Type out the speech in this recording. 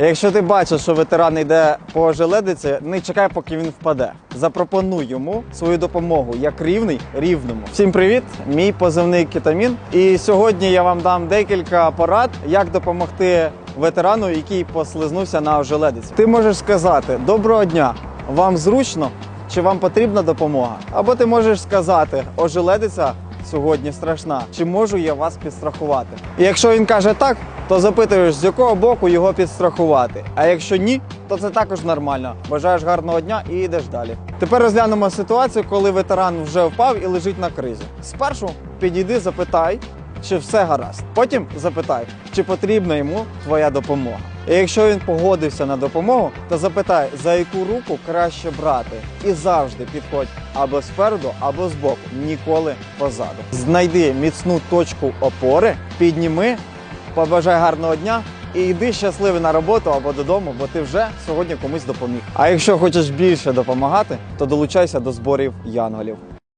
Якщо ти бачиш, що ветеран йде по ожеледиці, не чекай, поки він впаде. Запропонуй йому свою допомогу як рівний рівному. Всім привіт! Мій позивний кетамін. І сьогодні я вам дам декілька порад, як допомогти ветерану, який послизнувся на ожеледиці. Ти можеш сказати: Доброго дня! Вам зручно чи вам потрібна допомога? Або ти можеш сказати, ожеледиця сьогодні страшна. Чи можу я вас підстрахувати? І якщо він каже так, то запитуєш, з якого боку його підстрахувати. А якщо ні, то це також нормально. Бажаєш гарного дня і йдеш далі. Тепер розглянемо ситуацію, коли ветеран вже впав і лежить на кризі. Спершу підійди, запитай, чи все гаразд. Потім запитай, чи потрібна йому твоя допомога. І якщо він погодився на допомогу, то запитай, за яку руку краще брати. І завжди підходь або спереду, або збоку, ніколи позаду. Знайди міцну точку опори, підніми, побажай гарного дня. І йди щасливий на роботу або додому, бо ти вже сьогодні комусь допоміг. А якщо хочеш більше допомагати, то долучайся до зборів янголів.